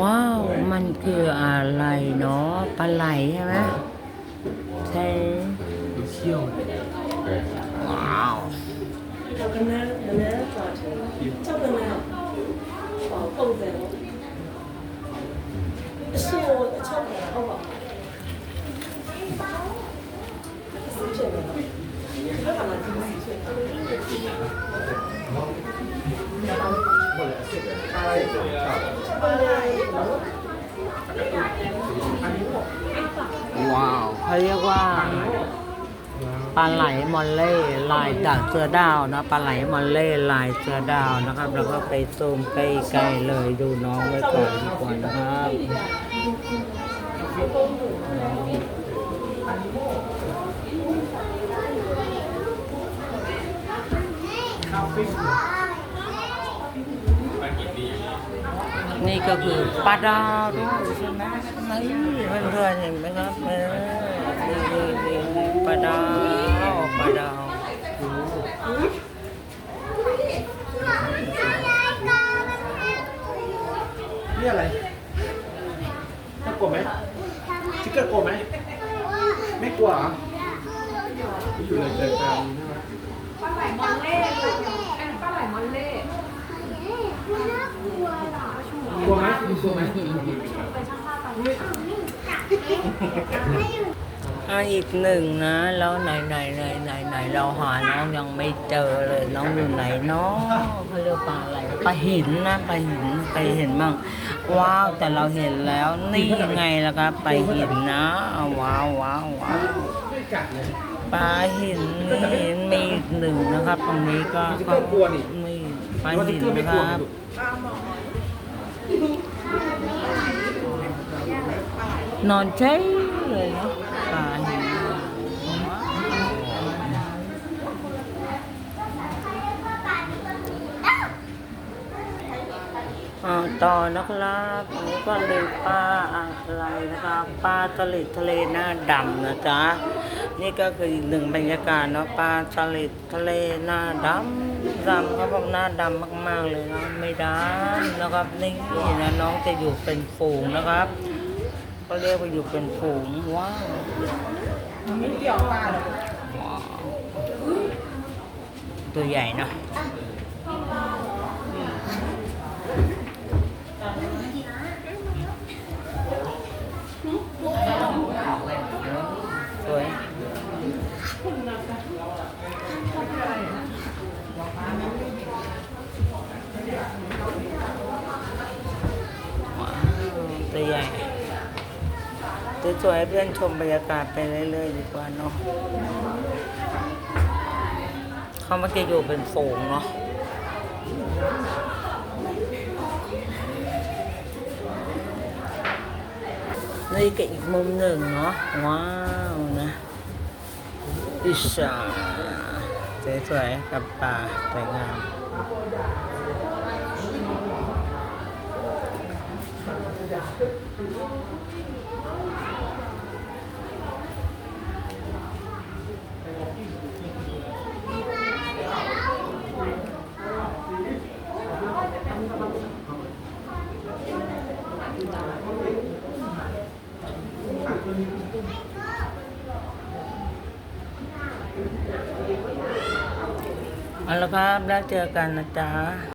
ว้าว มันคืออะไรเนาะปลาไหลใช่ไหมใช่ ดูเขี้ยว ว้าว 有跟他跟他抓成，照跟他哦蹦着哦，是我超美好不好？十岁了，他把他几岁？ ว้าวเขาเรียกว่าปลาไหลมอลเล่ลายจากเสือดาวนะปลาไหลมอลเล่ลายเสือดาวนะครับ แล้วก็ไปซูมใกล้ๆเลยดูน้องไว้ก่อนดีกว่านะครับ นี่ก็คือปลาดาวด้วยใช่ไหมนี่เพื่อนๆเห็นไหมครับเออนี่นี่ปลาดาวปลาดาวนี่อะไรน่ากลัวไหมชิคเกอร์กลัวไหมไม่กลัวเหรออยู่ในใจกลางใช่ไหมปลาไหลมอนเล่ลูกอันนปลาไหลมอนเล่ มกลัวไหมอะอีกหนึ่งนะ แล้วไหนไหนไหนไหนไหนเราหาน้องยังไม่เจอเลยน้องอยู่ไหนเนาะเขาเรียกปลาอะไรปลาหินนะปลาหินไปเห็นบ้างว้าวแต่เราเห็นแล้วนี่ไงล่ะครับปลาหินนะว้าวว้าวว้าวไปลาหินนี่มีอีกหนึ่งนะครับ ตรงนี้ก็ชิคเกอร์กลัวนี่ปลาหินนะครับ นอนเฉยเลยเนาะปลาหินอ่าต่อนะครับอันนี้ก็เลยปลาอะไรนะครับปลาสลิดทะเลหน้าดำนะจ๊ะนี่ก็คือหนึ่งบรรยากาศเนาะปลาสลิดทะเลหน้าดำดำเขาบอกหน้าดำมากๆเลยนะไม่ดำนะครับนี่นะน้องจะอยู่เป็นฝูงนะครับ ก็เรียกว่าอยู่เป็นฝูงว้าวว้าวตัวใหญ่เนอะสวยว้าวตัวใหญ่ สวยๆเพื่อนชมบรรยากาศไปเรื่อยๆดีกว่าเนาะเขามักจะอยู่เป็นฝูงเนาะนี่ก็อีกมุมหนึ่งเนาะว้าวนะอิชาสวยๆกับป่าสวยงาม อาละครับแล้วเจอกันนะจ๊ะ